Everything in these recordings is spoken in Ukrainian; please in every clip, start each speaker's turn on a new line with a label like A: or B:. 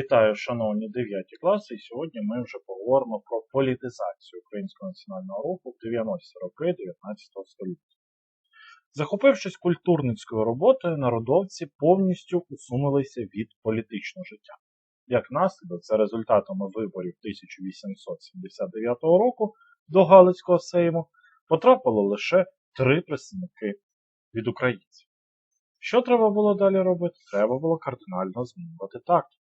A: Вітаю, шановні 9 класи, і сьогодні ми вже поговоримо про політизацію українського національного руху в 90-ті роки 19 століття. Захопившись культурницькою роботою, народовці повністю усунулися від політичного життя. Як наслідок, за результатами виборів 1879 року до Галицького сейму потрапило лише три представники від українців. Що треба було далі робити? Треба було кардинально змінювати тактику.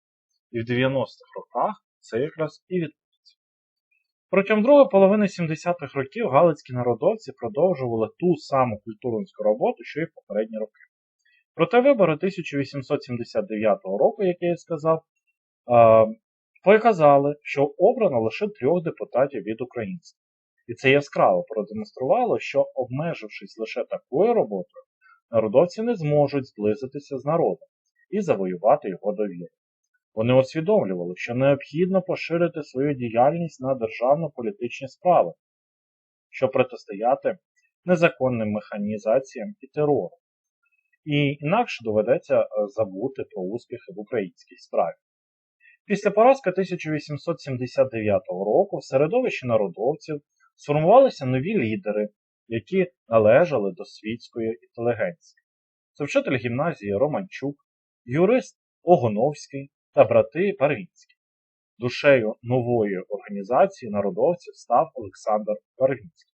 A: І в 90-х роках це якраз і відбудеться. Протягом другої половини 70-х років галицькі народовці продовжували ту саму культурницьку роботу, що й в попередні роки. Проте вибори 1879 року, як я і сказав, показали, що обрано лише трьох депутатів від українців. І це яскраво продемонструвало, що, обмежившись лише такою роботою, народовці не зможуть зблизитися з народом і завоювати його довіру. Вони усвідомлювали, що необхідно поширити свою діяльність на державно-політичні справи, щоб протистояти незаконним механізаціям і терору. І інакше доведеться е, забути про успіхи в українській справі. Після поразки 1879 року в середовищі народовців сформувалися нові лідери, які належали до світської інтелігенції. Це вчитель гімназії Романчук, юрист Огоновський та брати Парвінські. Душею нової організації народовців став Олександр Парвінський.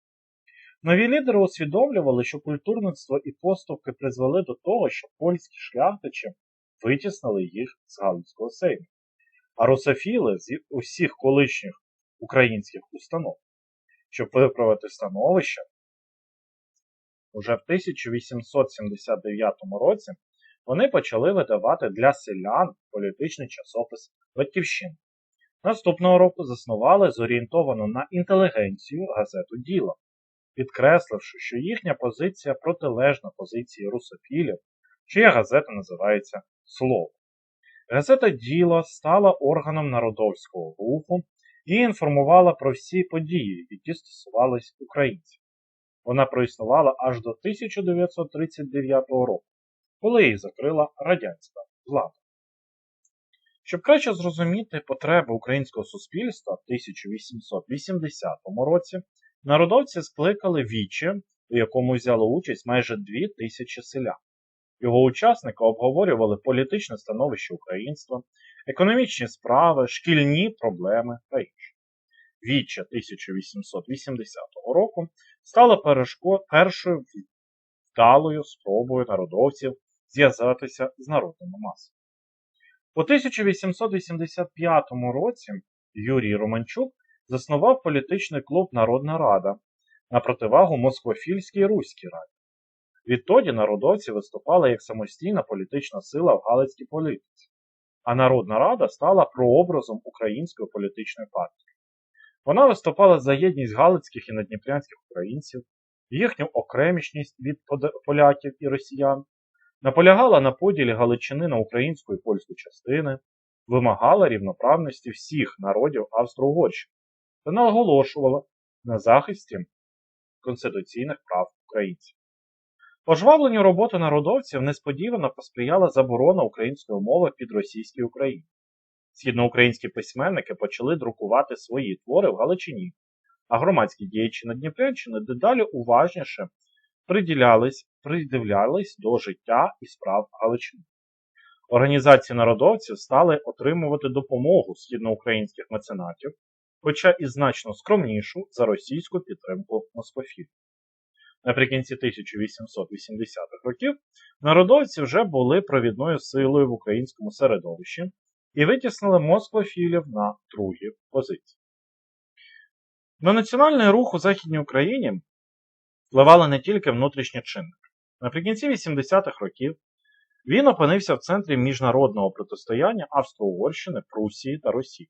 A: Нові лідери усвідомлювали, що культурництво і поступки призвели до того, що польські шляхтичі витіснили їх з Галицького сейму, а русофіли з усіх колишніх українських установ. Щоб виправити становище, уже в 1879 році вони почали видавати для селян політичний часопис Батьківщина. Наступного року заснували зорієнтовану на інтелігенцію газету Діло, підкресливши, що їхня позиція протилежна позиції русофілів, чия газета називається Слово. Газета Діло стала органом народовського руху і інформувала про всі події, які стосувались українців. Вона проіснувала аж до 1939 року, коли її закрила радянська влада. Щоб краще зрозуміти потреби українського суспільства в 1880 році, народовці скликали віче, у якому взяло участь майже дві тисячі селян. Його учасники обговорювали політичне становище українства, економічні справи, шкільні проблеми та інше. Віче 1880 року стало першою вдалою спробою народовців зв'язатися з народними масами. У 1885 році Юрій Романчук заснував політичний клуб Народна Рада на противагу Москвофільській Руській Раді. Відтоді народовці виступали як самостійна політична сила в Галицькій політиці, а Народна Рада стала прообразом української політичної партії. Вона виступала за єдність галицьких і надніпрянських українців, їхню окремішність від поляків і росіян, наполягала на поділі Галичини на українську і польську частини, вимагала рівноправності всіх народів Австро-Угорщини та наголошувала на захисті конституційних прав українців. Пожвавленню роботи народовців несподівано посприяла заборона української мови під російській Україні. Східноукраїнські письменники почали друкувати свої твори в Галичині, а громадські діячі на Дніпрянщини дедалі уважніше приділялись, придивлялись до життя і справ Галичини. Організації народовців стали отримувати допомогу східноукраїнських меценатів, хоча і значно скромнішу за російську підтримку москофілів. Наприкінці 1880-х років народовці вже були провідною силою в українському середовищі і витіснили москвофілів на другі позиції. На національний рух у Західній Україні впливали не тільки внутрішні чинники. Наприкінці 80-х років він опинився в центрі міжнародного протистояння Австро-Угорщини, Прусії та Росії.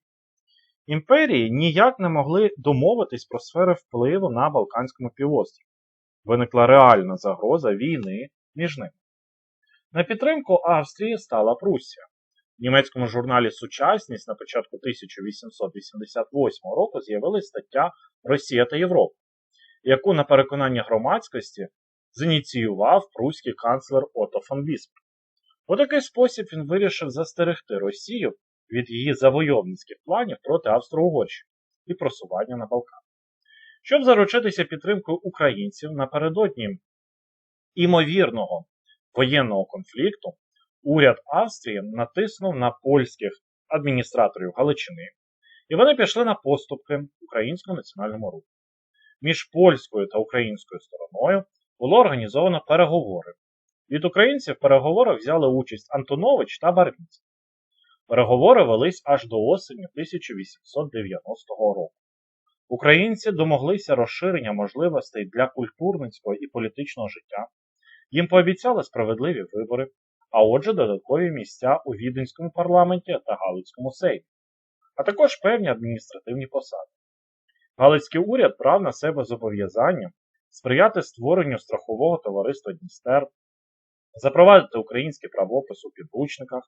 A: Імперії ніяк не могли домовитись про сфери впливу на Балканському півострові. Виникла реальна загроза війни між ними. На підтримку Австрії стала Прусія. В німецькому журналі Сучасність на початку 1888 року з'явилася стаття Росія та Європа, яку на переконання громадськості зініціював пруський канцлер Отто фон Бісмарк. У такий спосіб він вирішив застерегти Росію від її завойовницьких планів проти Австро-Угорщини і просування на Балкан. Щоб заручитися підтримкою українців напередодні імовірного воєнного конфлікту, уряд Австрії натиснув на польських адміністраторів Галичини, і вони пішли на поступки українському національному руху. Між польською та українською стороною було організовано переговори. Від українців в переговорах взяли участь Антонович та Барвіцький. Переговори велись аж до осені 1890 року. Українці домоглися розширення можливостей для культурницького і політичного життя. Їм пообіцяли справедливі вибори, а отже, додаткові місця у Віденському парламенті та Галицькому сеймі, а також певні адміністративні посади. Галицький уряд брав на себе зобов'язання сприяти створенню страхового товариства Дністер, запровадити український правопис у підручниках,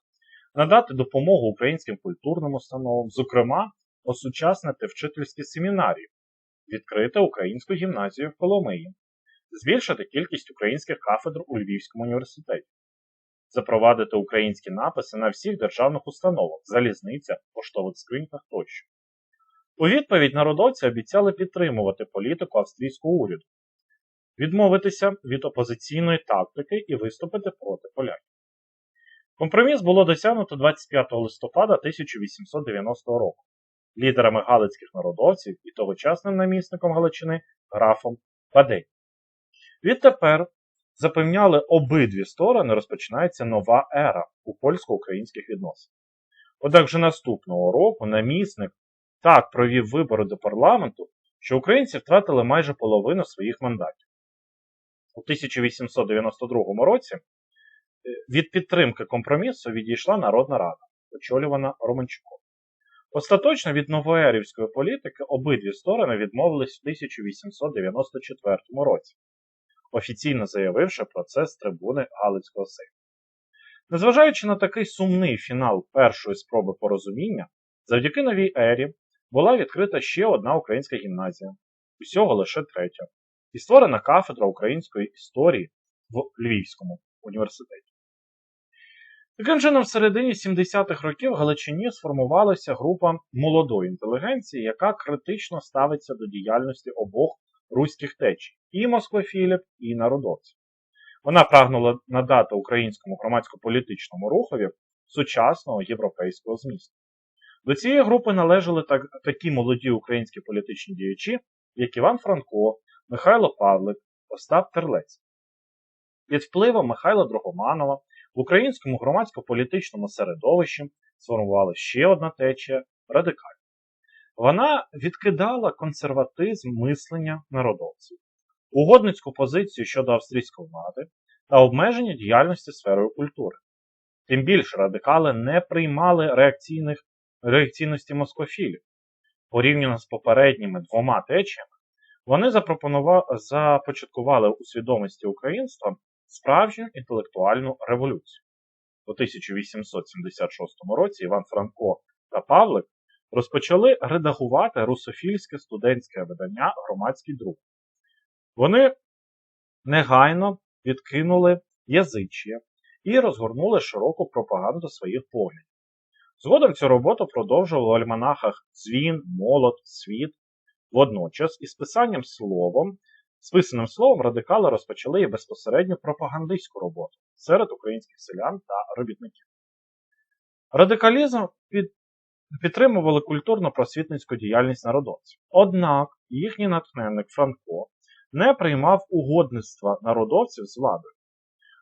A: надати допомогу українським культурним установам, зокрема, осучаснити вчительські семінарії, відкрити українську гімназію в Коломиї, збільшити кількість українських кафедр у Львівському університеті, запровадити українські написи на всіх державних установах, залізницях, поштових скриньках тощо. У відповідь народовці обіцяли підтримувати політику австрійського уряду, відмовитися від опозиційної тактики і виступити проти поляків. Компроміс було досягнуто 25 листопада 1890 року лідерами галицьких народовців і тогочасним намісником Галичини графом Падей. Відтепер запевняли обидві сторони розпочинається нова ера у польсько-українських відносинах. Однак же наступного року намісник так провів вибори до парламенту, що українці втратили майже половину своїх мандатів. У 1892 році від підтримки компромісу відійшла Народна Рада, очолювана Романчуком. Остаточно від новоерівської політики обидві сторони відмовились в 1894 році, офіційно заявивши про це з трибуни Галицького Сейму. Незважаючи на такий сумний фінал першої спроби порозуміння, завдяки новій ері була відкрита ще одна українська гімназія, усього лише третя, і створена кафедра української історії в Львівському університеті. Таким чином, в середині 70-х років в Галичині сформувалася група молодої інтелігенції, яка критично ставиться до діяльності обох руських течій і москофілів, і народовців. Вона прагнула надати українському громадсько-політичному рухові сучасного європейського змісту. До цієї групи належали так, такі молоді українські політичні діячі, як Іван Франко, Михайло Павлик, Остап Терлець. Під впливом Михайла Дрогоманова в українському громадсько-політичному середовищі сформувала ще одна течія радикалів. Вона відкидала консерватизм мислення народовців, угодницьку позицію щодо австрійської влади та обмеження діяльності сферою культури. Тим більше радикали не приймали реакційних, реакційності москофілів. Порівняно з попередніми двома течіями, вони започаткували у свідомості українства справжню інтелектуальну революцію. У 1876 році Іван Франко та Павлик розпочали редагувати русофільське студентське видання Громадський друг. Вони негайно відкинули язич'я і розгорнули широку пропаганду своїх поглядів. Згодом цю роботу продовжували в альманахах Дзвін, Молот, Світ. Водночас із писанням словом Списаним словом радикали розпочали і безпосередньо пропагандистську роботу серед українських селян та робітників. Радикалізм під... підтримували культурно-просвітницьку діяльність народовців. Однак їхній натхненник Франко не приймав угодництва народовців з владою.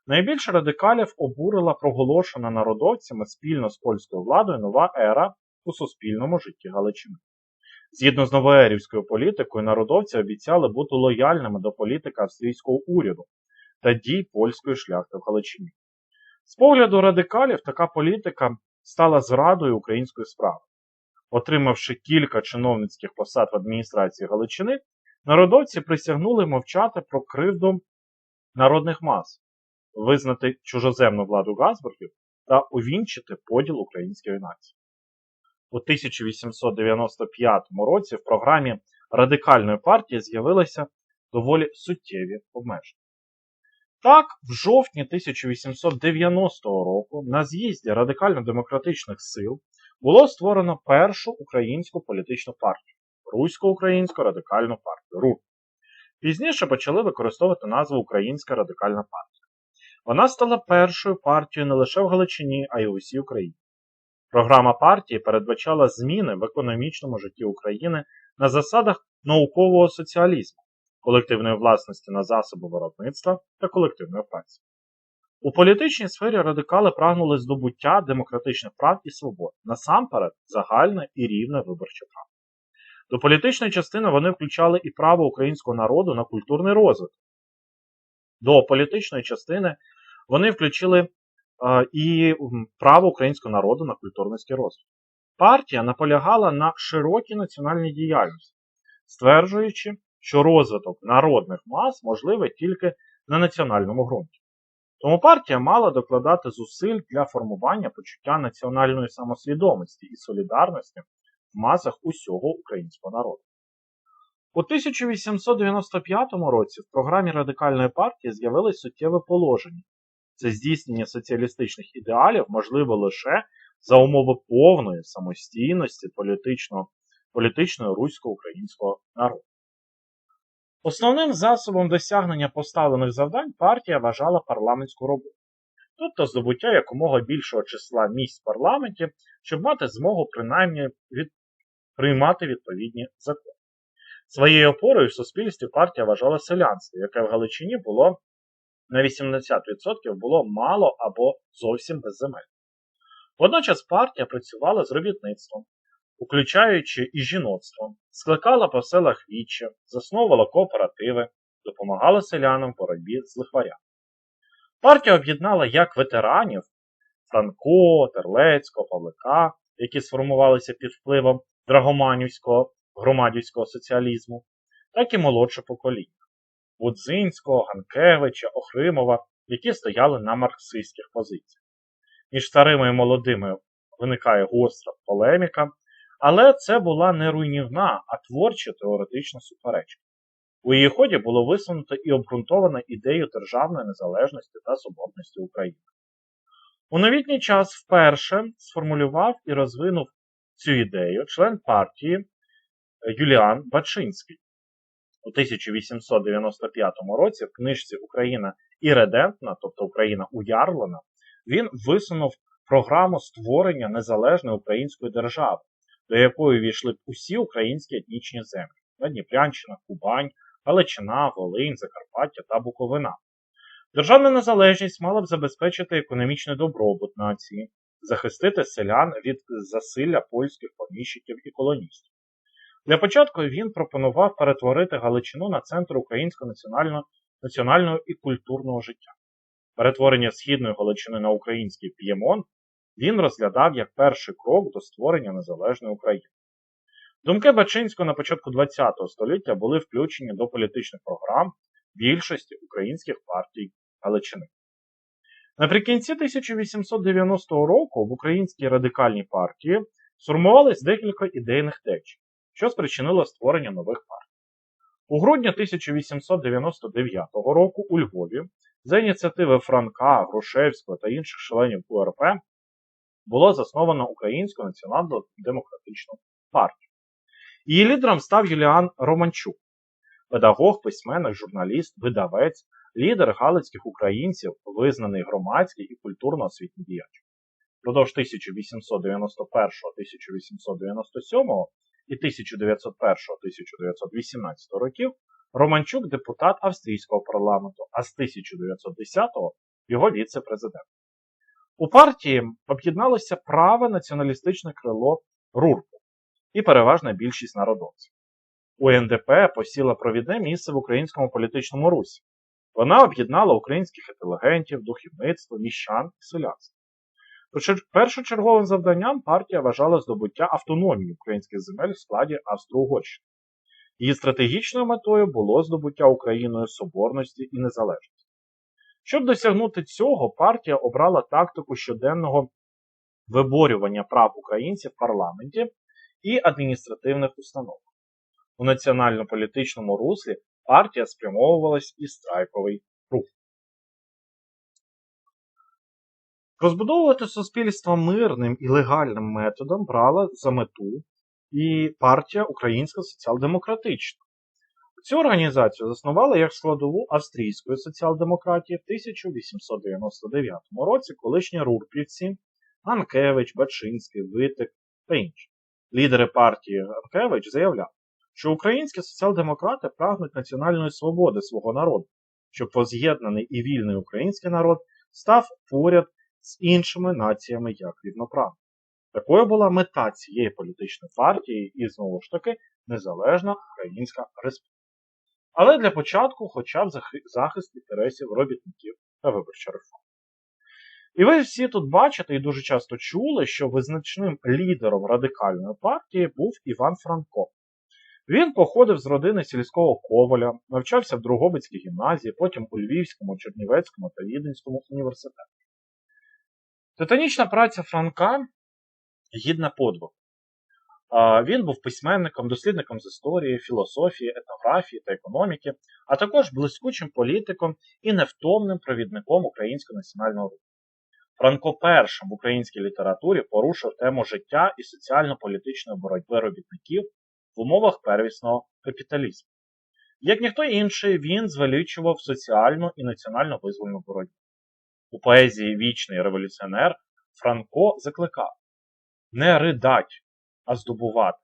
A: Найбільше радикалів обурила проголошена народовцями спільно з польською владою нова ера у суспільному житті Галичини. Згідно з новоерівською політикою, народовці обіцяли бути лояльними до політики австрійського уряду та дій польської шляхти в Галичині. З погляду радикалів, така політика стала зрадою української справи. Отримавши кілька чиновницьких посад в адміністрації Галичини, народовці присягнули мовчати про кривду народних мас, визнати чужоземну владу Газбургів та увінчити поділ української нації. У 1895 році в програмі Радикальної партії з'явилися доволі суттєві обмеження. Так, в жовтні 1890 року на з'їзді радикально-демократичних сил було створено першу українську політичну партію Русько-Українську радикальну партію РУР. Пізніше почали використовувати назву Українська радикальна партія. Вона стала першою партією не лише в Галичині, а й у всій Україні. Програма партії передбачала зміни в економічному житті України на засадах наукового соціалізму, колективної власності на засоби виробництва та колективної праці. У політичній сфері радикали прагнули здобуття демократичних прав і свобод, насамперед загальне і рівне виборче право. До політичної частини вони включали і право українського народу на культурний розвиток. До політичної частини вони включили е, і право українського народу на культурницький розвиток. Партія наполягала на широкій національній діяльності, стверджуючи, що розвиток народних мас можливий тільки на національному ґрунті. Тому партія мала докладати зусиль для формування почуття національної самосвідомості і солідарності в масах усього українського народу. У 1895 році в програмі радикальної партії з'явилось суттєве положення. Це здійснення соціалістичних ідеалів можливо лише за умови повної самостійності політичного, політичного русько-українського народу. Основним засобом досягнення поставлених завдань партія вважала парламентську роботу, тобто здобуття якомога більшого числа місць в парламенті, щоб мати змогу принаймні від... приймати відповідні закони. Своєю опорою в суспільстві партія вважала селянство, яке в Галичині було на 80% було мало або зовсім без земель. Водночас партія працювала з робітництвом, включаючи і жіноцтво, скликала по селах віччя, засновувала кооперативи, допомагала селянам в боротьбі з лихварями. Партія об'єднала як ветеранів Франко, Терлецького, Павлика, які сформувалися під впливом драгоманівського громадівського соціалізму, так і молодше покоління Будзинського, Ганкевича, Охримова, які стояли на марксистських позиціях. Між старими і молодими виникає гостра полеміка, але це була не руйнівна, а творча теоретична суперечка. У її ході було висунуто і обґрунтовано ідею державної незалежності та свободності України. У новітній час вперше сформулював і розвинув цю ідею член партії Юліан Бачинський. У 1895 році в книжці Україна ірредентна, тобто Україна уярлена, він висунув програму створення незалежної української держави, до якої війшли б усі українські етнічні землі Надніпрянщина, Кубань, Галичина, Волинь, Закарпаття та Буковина. Державна незалежність мала б забезпечити економічний добробут нації, захистити селян від засилля польських поміщиків і колоністів. Для початку він пропонував перетворити Галичину на центр українського національного, національного і культурного життя. Перетворення Східної Галичини на український п'ємон він розглядав як перший крок до створення незалежної України. Думки Бачинського на початку ХХ століття були включені до політичних програм більшості українських партій Галичини. Наприкінці 1890 року в Українській радикальній партії сформувались декілька ідейних течій, що спричинило створення нових партій. У грудні 1899 року у Львові за ініціативи Франка, Грушевського та інших членів УРП було засновано Українську національно-демократичну партію. Її лідером став Юліан Романчук, педагог, письменник, журналіст, видавець, лідер галицьких українців, визнаний громадський і культурно-освітній діяч. Продовж 1891-1897 і 1901-1918 років Романчук депутат австрійського парламенту, а з 1910-го його віце-президент. У партії об'єдналося праве націоналістичне крило РУРПу і переважна більшість народовців. У НДП посіла провідне місце в українському політичному русі. Вона об'єднала українських інтелігентів, духовництво, міщан і селянство. Першочерговим завданням партія вважала здобуття автономії українських земель в складі Австро-Угорщини. Її стратегічною метою було здобуття Україною соборності і незалежності. Щоб досягнути цього, партія обрала тактику щоденного виборювання прав українців в парламенті і адміністративних установ. У національно-політичному руслі партія спрямовувалась і страйковий Розбудовувати суспільство мирним і легальним методом брала за мету і партія Українська соціал-демократична. Цю організацію заснували як складову австрійської соціал-демократії в 1899 році колишні рурківці Ганкевич, Бачинський, Витик та інші. Лідери партії Ганкевич заявляв, що українські соціал-демократи прагнуть національної свободи свого народу, щоб воз'єднаний і вільний український народ став поряд з іншими націями як рівноправний. Такою була мета цієї політичної партії і, знову ж таки, незалежна Українська Республіка. Але для початку хоча б захист інтересів робітників та виборча реформа. І ви всі тут бачите і дуже часто чули, що визначним лідером радикальної партії був Іван Франко. Він походив з родини сільського коваля, навчався в Другобицькій гімназії, потім у Львівському, Чернівецькому та Віденському університеті. Титанічна праця Франка гідна подвигу. Він був письменником, дослідником з історії, філософії, етнографії та економіки, а також блискучим політиком і невтомним провідником українського національного руху. Франко першим в українській літературі порушив тему життя і соціально-політичної боротьби робітників в умовах первісного капіталізму. Як ніхто інший, він звеличував соціальну і національно визвольну боротьбу. У поезії Вічний революціонер Франко закликав не ридать, а здобувати,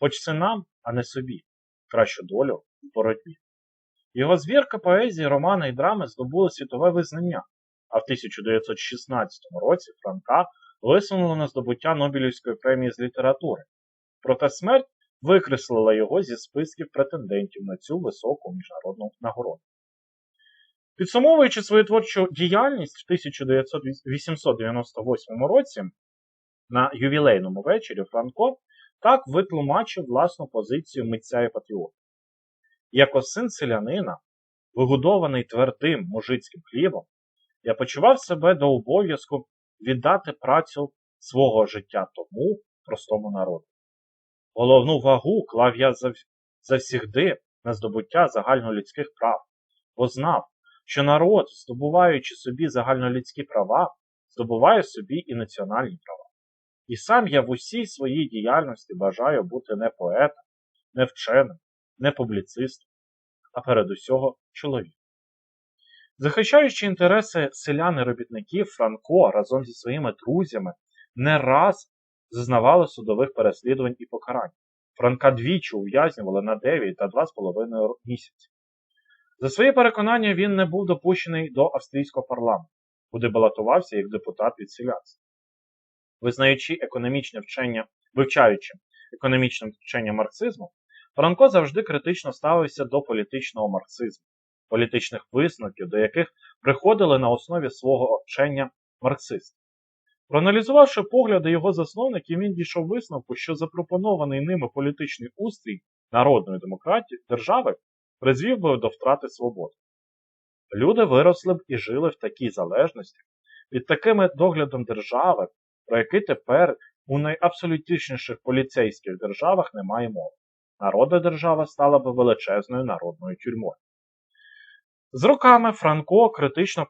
A: хоч це нам, а не собі, кращу долю в боротьбі. Його звірка поезії, романи і драми здобули світове визнання, а в 1916 році Франка висунули на здобуття Нобелівської премії з літератури. Проте смерть викреслила його зі списків претендентів на цю високу міжнародну нагороду. Підсумовуючи свою творчу діяльність в 1898 році на ювілейному вечорі Франко так витлумачив власну позицію митця і патріота. Як син селянина, вигодований твердим мужицьким хлібом, я почував себе до обов'язку віддати працю свого життя тому простому народу. Головну вагу клав я завсігди на здобуття загальнолюдських прав, бо знав, що народ, здобуваючи собі загальнолюдські права, здобуває собі і національні права. І сам я в усій своїй діяльності бажаю бути не поетом, не вченим, не публіцистом, а перед усього чоловіком. Захищаючи інтереси селян і робітників, Франко разом зі своїми друзями не раз зазнавали судових переслідувань і покарань. Франка двічі ув'язнювали на 9 та 2,5 місяці. За свої переконання він не був допущений до австрійського парламенту, куди балотувався як депутат від селянства. Визнаючи економічне вчення, вивчаючи економічне вчення марксизму, Франко завжди критично ставився до політичного марксизму, політичних висновків, до яких приходили на основі свого вчення марксисти. Проаналізувавши погляди його засновників, він дійшов висновку, що запропонований ними політичний устрій народної демократії держави призвів би до втрати свободи. Люди виросли б і жили в такій залежності під таким доглядом держави, про який тепер у найабсолютніших поліцейських державах немає мови. Народна держава стала б величезною народною тюрмою. З роками Франко критично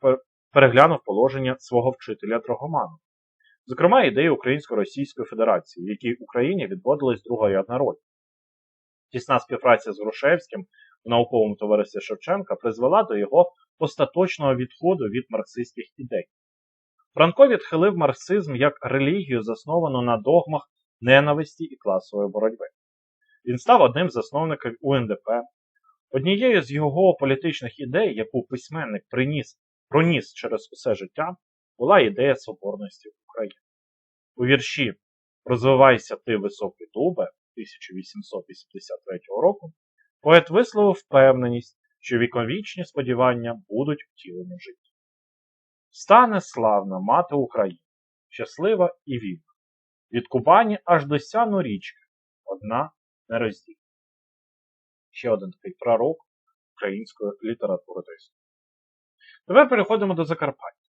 A: переглянув положення свого вчителя Драгоману, зокрема ідеї Українсько-Російської Федерації, якій Україні відводилась друга ядна роль. Тісна співпраця з Грушевським в науковому товаристві Шевченка призвела до його остаточного відходу від марксистських ідей. Франко відхилив марксизм як релігію, засновану на догмах ненависті і класової боротьби. Він став одним з засновників УНДП. Однією з його політичних ідей, яку письменник приніс, проніс через усе життя, була ідея соборності України. У вірші Розвивайся ти високі дубе 1883 року поет висловив впевненість, що віковічні сподівання будуть втілені в житті. Стане славна мати України, щаслива і вільна. Від Кубані аж до сяну річки, одна нероздільна. Ще один такий пророк української літератури та. Тепер переходимо до Закарпаття.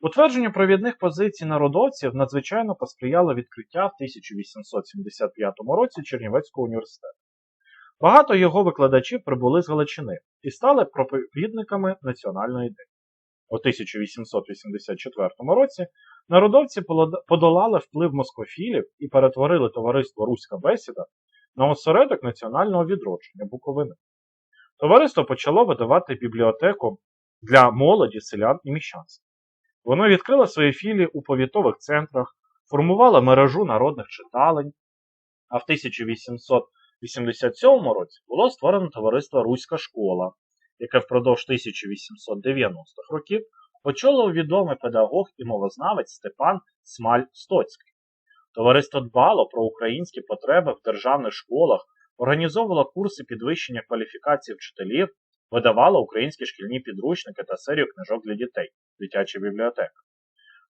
A: Утвердженню провідних позицій народовців надзвичайно посприяло відкриття в 1875 році Чернівецького університету. Багато його викладачів прибули з Галичини і стали проповідниками національної ідеї. У 1884 році народовці подолали вплив москофілів і перетворили товариство Руська бесіда на осередок національного відродження Буковини. Товариство почало видавати бібліотеку для молоді, селян і міщанства. Воно відкрило свої філії у повітових центрах, формувало мережу народних читалень, а в 1887 році було створено товариство Руська школа, яке впродовж 1890-х років очолив відомий педагог і мовознавець Степан Смаль Стоцький. Товариство дбало про українські потреби в державних школах, організовувало курси підвищення кваліфікації вчителів, видавало українські шкільні підручники та серію книжок для дітей, дитяча бібліотека.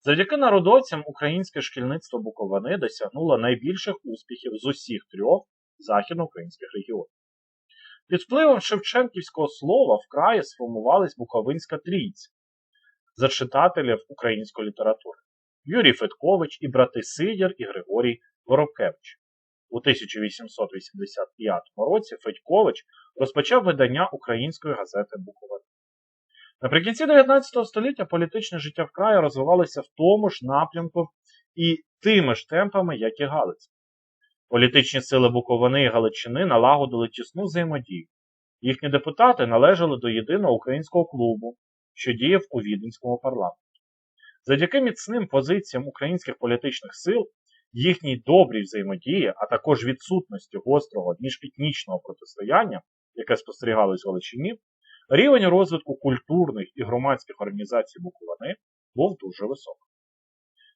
A: Завдяки народовцям українське шкільництво Буковини досягнуло найбільших успіхів з усіх трьох західноукраїнських регіонів. Під впливом Шевченківського слова в краї сформувалась Буковинська трійця зачитателів української літератури Юрій Федкович і брати Сидір і Григорій Воробкевич. У 1885 році Федькович розпочав видання української газети Буковина. Наприкінці 19 століття політичне життя в краї розвивалося в тому ж напрямку і тими ж темпами, як і Галицька. Політичні сили Буковини і Галичини налагодили тісну взаємодію. Їхні депутати належали до єдиного українського клубу, що діяв у Віденському парламенті. Завдяки міцним позиціям українських політичних сил, їхній добрій взаємодії, а також відсутності гострого міжетнічного протистояння, яке спостерігалось в Галичині, рівень розвитку культурних і громадських організацій Буковини був дуже високий.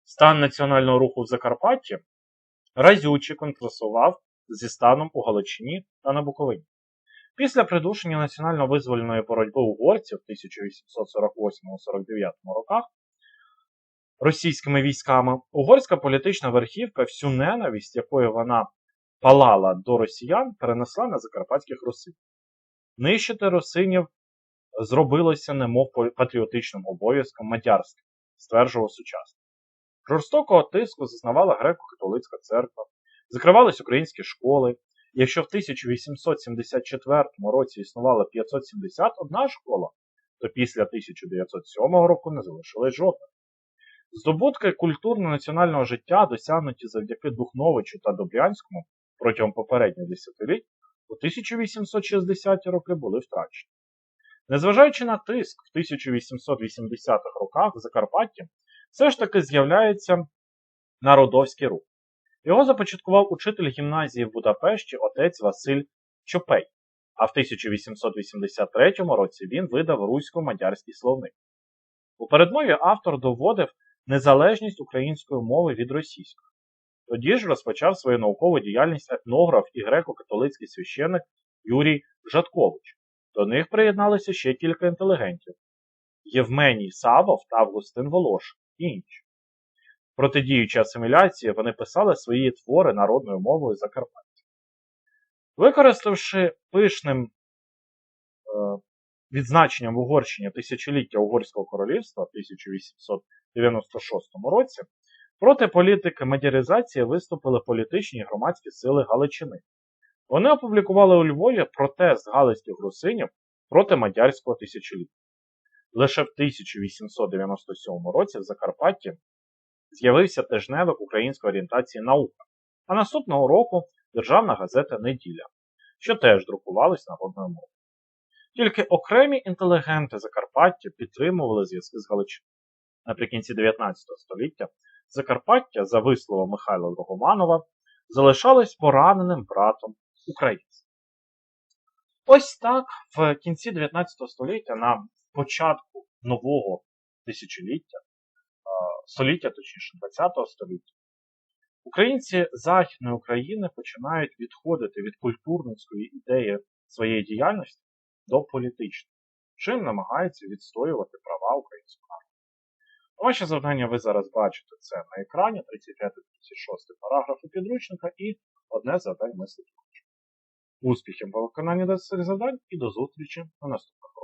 A: Стан національного руху в Закарпатті разюче контрастував зі станом у Галичині та на Буковині. Після придушення національно-визвольної боротьби угорців в 1848-49 роках російськими військами угорська політична верхівка всю ненависть, якою вона палала до росіян, перенесла на закарпатських русинів. Нищити русинів зробилося немов патріотичним обов'язком мадярським, стверджував сучасник. Жорстокого тиску зазнавала греко-католицька церква, закривались українські школи. Якщо в 1874 році існувала 571 школа, то після 1907 року не залишилось жодних. Здобутки культурно-національного життя, досягнуті завдяки Духновичу та Добрянському протягом попередніх десятиліть, у 1860-ті роки були втрачені. Незважаючи на тиск в 1880-х роках в Закарпатті, все ж таки з'являється народовський рух. Його започаткував учитель гімназії в Будапешті отець Василь Чопей, а в 1883 році він видав русько-мадярський словник. У передмові автор доводив незалежність української мови від російської. Тоді ж розпочав свою наукову діяльність етнограф і греко-католицький священник Юрій Жаткович. До них приєдналися ще кілька інтелігентів Євменій Савов та Августин Волош і інші. Протидіючи асиміляції, вони писали свої твори народною мовою Закарпаття. Використавши пишним е, відзначенням в Угорщині тисячоліття Угорського королівства в 1896 році, проти політики мадяризації виступили політичні і громадські сили Галичини. Вони опублікували у Львові протест галицьких русинів проти мадярського тисячоліття. Лише в 1897 році в Закарпатті з'явився тижневик української орієнтації наука, а наступного року Державна газета Неділя, що теж друкувалась народною мовою. Тільки окремі інтелігенти Закарпаття підтримували зв'язки з Галичиною. Наприкінці 19 століття Закарпаття, за висловом Михайла Дрогоманова, залишалось пораненим братом українців. Ось так в кінці 19 століття, на початку нового тисячоліття, століття, точніше 20 століття, українці Західної України починають відходити від культурницької ідеї своєї діяльності до політичної, чим намагаються відстоювати права українського народу. Ваше завдання ви зараз бачите це на екрані 35-36 параграфи підручника і одне завдання мислити. Успіхів по виконанні цих завдань і до зустрічі на наступних уроках.